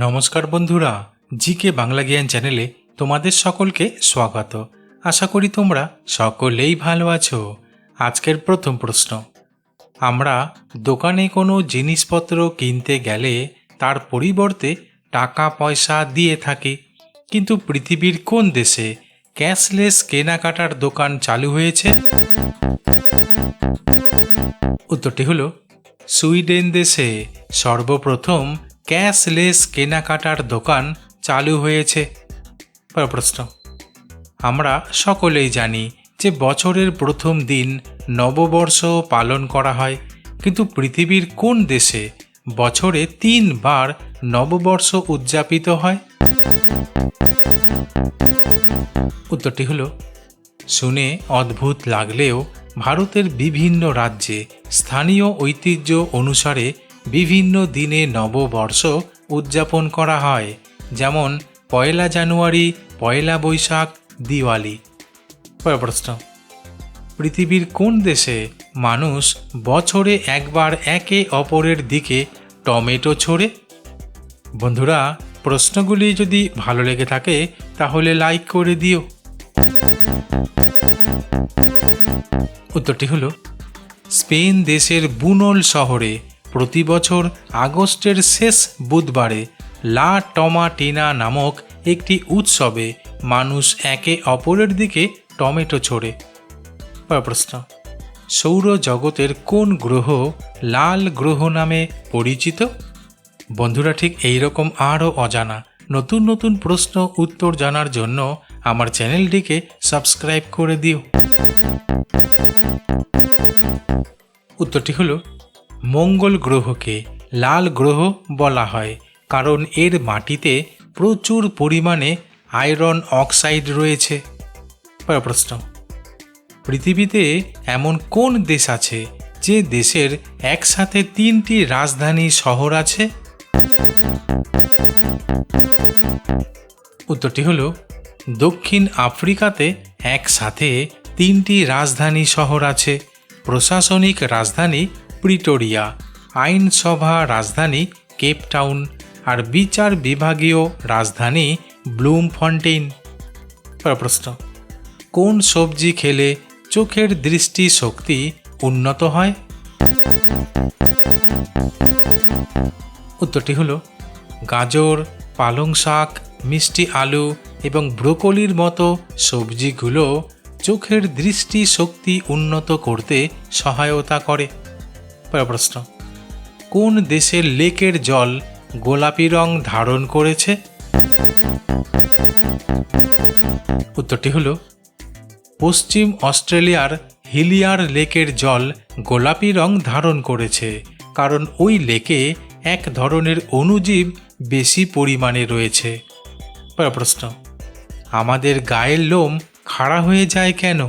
নমস্কার বন্ধুরা, জিকে বাংলা জ্ঞান চ্যানেলে তোমাদের সকলকে স্বাগত। আশা করি তোমরা সকলেই ভালো আছো। আজকের প্রথম প্রশ্ন। আমরা দোকানে কোনো জিনিসপত্র কিনতে গেলে তার পরিবর্তে টাকা পয়সা দিয়ে থাকি। কিন্তু পৃথিবীর কোন দেশে ক্যাশলেস কেনাকাটার দোকান চালু হয়েছে? উত্তরটি হলো, সুইডেন দেশে সর্বপ্রথম ক্যাশলেস কেনাকাটার দোকান চালু হয়েছে। প্রশ্ন। আমরা সকলেই জানি যে বছরের প্রথম দিন নববর্ষ পালন করা হয়, কিন্তু পৃথিবীর কোন দেশে বছরে তিনবার নববর্ষ উদযাপিত হয়? উত্তরটি হলো, শুনে অদ্ভুত লাগলেও ভারতের বিভিন্ন রাজ্যে স্থানীয় ঐতিহ্য অনুসারে বিভিন্ন দিনে নববর্ষ উদযাপন করা হয়, যেমন পয়লা জানুয়ারি, পয়লা বৈশাখ, দিওয়ালি। প্রশ্ন। পৃথিবীর কোন দেশে মানুষ বছরে একবার একে অপরের দিকে টমেটো ছোড়ে? বন্ধুরা, প্রশ্নগুলি যদি ভালো লেগে থাকে, তাহলে লাইক করে দিও। উত্তরটি হলো, স্পেন দেশের বুনল শহরে প্রতি বছর আগস্টের শেষ বুধবারে লা টমাটিনা নামক একটি উৎসবে মানুষ একে অপরের দিকে টমেটো ছোড়ে। প্রশ্ন, সৌরজগতের কোন গ্রহ লাল গ্রহ নামে পরিচিত? বন্ধুরা, ঠিক এই রকম আরও অজানা, নতুন নতুন প্রশ্ন উত্তর জানার জন্য আমার চ্যানেলটিকে সাবস্ক্রাইব করে দিও। উত্তরটি হলো মঙ্গল গ্রহকে লাল গ্রহ বলা হয়, কারণ এর মাটিতে প্রচুর পরিমাণে আয়রন অক্সাইড রয়েছে। প্রশ্ন। পৃথিবীতে এমন কোন দেশ আছে যে দেশের একসাথে তিনটি রাজধানী শহর আছে? উত্তরটি হলো, দক্ষিণ আফ্রিকাতে একসাথে তিনটি রাজধানী শহর আছে। প্রশাসনিক রাজধানী প্রিটোরিয়া, আইনসভা রাজধানী কেপটাউন আর বিচার বিভাগীয় রাজধানী ব্লুম ফন্টেইন প্রশ্ন কোন সবজি খেলে চোখের দৃষ্টি শক্তি উন্নত হয়? উত্তরটি হলো, গাজর, পালং শাক, মিষ্টি আলু এবং ব্রোকলির মতো সবজিগুলো চোখের দৃষ্টি শক্তি উন্নত করতে সহায়তা করে। পরের প্রশ্ন কোন দেশের লেকের জল গোলাপি রং ধারণ করেছে? উত্তরটি হলো, পশ্চিম অস্ট্রেলিয়ার হিলিয়ার লেকের জল গোলাপি রং ধারণ করেছে, কারণ ওই লেকে এক ধরনের অণুজীব বেশি পরিমাণে রয়েছে। প্রশ্ন আমাদের গায়ের লোম খাড়া হয়ে যায় কেন?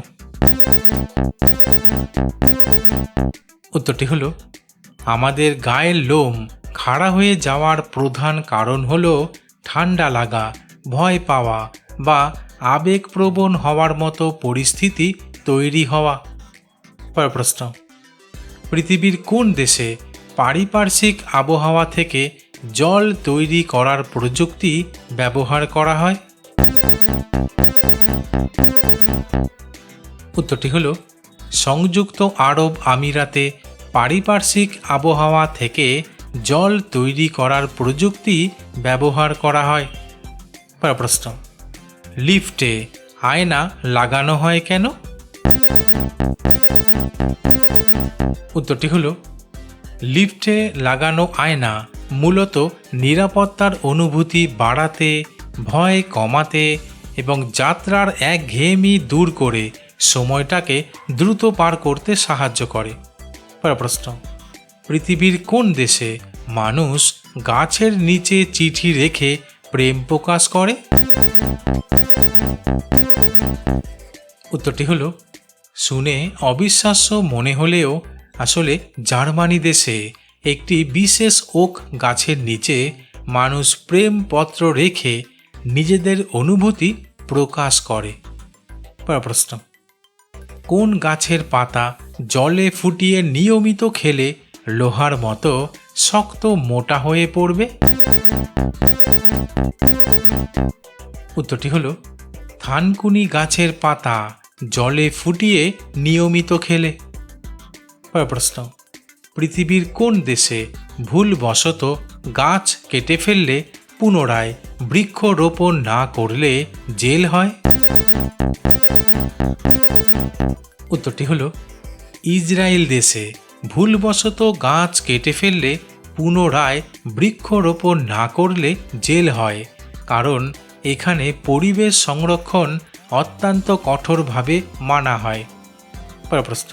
উত্তরটি হলো, আমাদের গায়ের লোম খাড়া হয়ে যাওয়ার প্রধান কারণ হলো ঠান্ডা লাগা, ভয় পাওয়া বা আবেগপ্রবণ হওয়ার মতো পরিস্থিতি তৈরি হওয়া। প্রশ্ন, পৃথিবীর কোন দেশে পারিপার্শ্বিক আবহাওয়া থেকে জল তৈরি করার প্রযুক্তি ব্যবহার করা হয়? উত্তরটি হলো সংযুক্ত আরব আমিরাতে পারিপার্শ্বিক আবহাওয়া থেকে জল তৈরি করার প্রযুক্তি ব্যবহার করা হয়। প্রশ্ন, লিফটে আয়না লাগানো হয় কেন? উত্তরটি হলো, লিফটে লাগানো আয়না মূলত নিরাপত্তার অনুভূতি বাড়াতে, ভয় কমাতে এবং যাত্রার একঘেয়েমি দূর করে সময়টাকে দ্রুত পার করতে সাহায্য করে। প্রশ্ন। পৃথিবীর কোন দেশে মানুষ গাছের নিচে চিঠি রেখে প্রেম প্রকাশ করে? উত্তরটি হলো, শুনে অবিশ্বাস্য মনে হলেও আসলে জার্মানি দেশে একটি বিশেষ ওক গাছের নিচে মানুষ প্রেম পত্র রেখে নিজেদের অনুভূতি প্রকাশ করে। প্রশ্ন। কোন গাছের পাতা জলে ফুটিয়ে নিয়মিত খেলে লোহার মতো শক্ত মোটা হয়ে পড়বে? উত্তরটি হলো, থানকুনি গাছের পাতা জলে ফুটিয়ে নিয়মিত খেলে। প্রশ্ন, পৃথিবীর কোন দেশে ভুলবশত গাছ কেটে ফেললে পুনরায় বৃক্ষরোপণ না করলে জেল হয়? উত্তরটি হলো, ইসরায়েল দেশে ভুলবশত গাছ কেটে ফেললে পুনরায় বৃক্ষরোপণ না করলে জেল হয়, কারণ এখানে পরিবেশ সংরক্ষণ অত্যন্ত কঠোরভাবে মানা হয়। প্রশ্ন,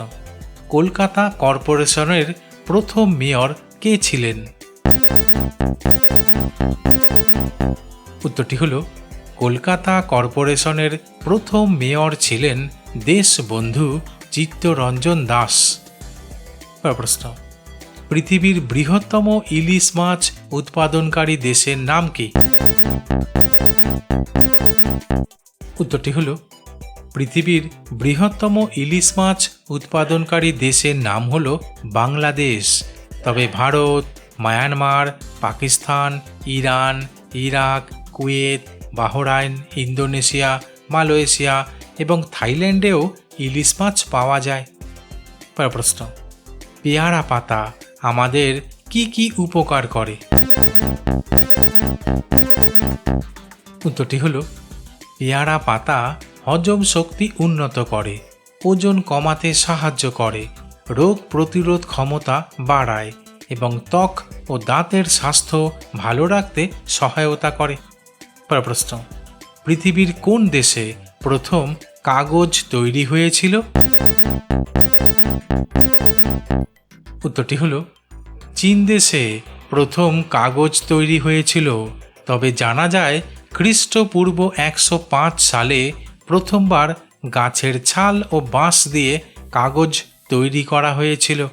কলকাতা কর্পোরেশনের প্রথম মেয়র কে ছিলেন? উত্তরটি হল কলকাতা কর্পোরেশনের প্রথম মেয়র ছিলেন দেশবন্ধু চিত্তরঞ্জন দাস। প্রশ্ন, পৃথিবীর বৃহত্তম ইলিশ মাছ উৎপাদনকারী দেশের নাম কি? উত্তরটি হল, পৃথিবীর বৃহত্তম ইলিশ মাছ উৎপাদনকারী দেশের নাম হল বাংলাদেশ। তবে Bharat, Myanmar, Pakistan, Iran, Iraq, Kuwait Bahrain, Indonesia, Malaysia এবং থাইল্যান্ডেও ইলিশ মাছ পাওয়া যায়। প্রশ্ন, পেয়ারা পাতা আমাদের কি কি উপকার করে? উত্তরটি হলো, পেয়ারা পাতা হজম শক্তি উন্নত করে, ওজন কমাতে সাহায্য করে, রোগ প্রতিরোধ ক্ষমতা বাড়ায় এবং ত্বক ও দাঁতের স্বাস্থ্য ভালো রাখতে সহায়তা করে। প্রশ্ন পৃথিবীর কোন দেশে প্রথম কাগজ তৈরি হয়েছিল? উত্তরটি হলো, চীন দেশে প্রথম কাগজ তৈরি হয়েছিল, তবে জানা যায় খ্রিস্টপূর্ব একশো পাঁচ সালে প্রথমবার গাছের ছাল ও বাঁশ দিয়ে কাগজ তৈরি করা হয়েছিল।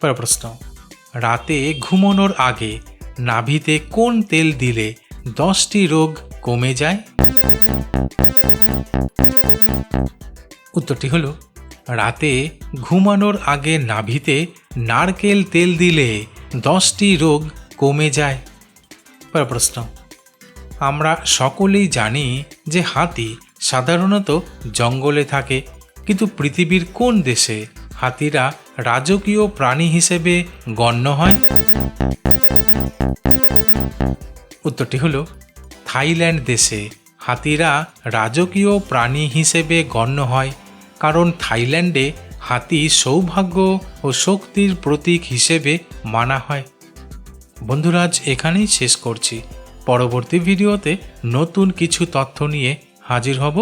প্রশ্ন রাতে ঘুমানোর আগে নাভিতে কোন তেল দিলে দশটি রোগ কমে যায়? উত্তরটি হলো, রাতে ঘুমানোর আগে নাভিতে নারকেল তেল দিলে দশটি রোগ কমে যায়। পরের প্রশ্ন, আমরা সকলেই জানি যে হাতি সাধারণত জঙ্গলে থাকে, কিন্তু পৃথিবীর কোন দেশে হাতিরা রাজকীয় প্রাণী হিসেবে গণ্য হয়? উত্তরটি হল, থাইল্যান্ড দেশে হাতিরা রাজকীয় প্রাণী হিসেবে গণ্য হয়, কারণ থাইল্যান্ডে হাতি সৌভাগ্য ও শক্তির প্রতীক হিসেবে মানা হয়। বন্ধুরাজ এখানেই শেষ করছি। পরবর্তী ভিডিওতে নতুন কিছু তথ্য নিয়ে হাজির হব।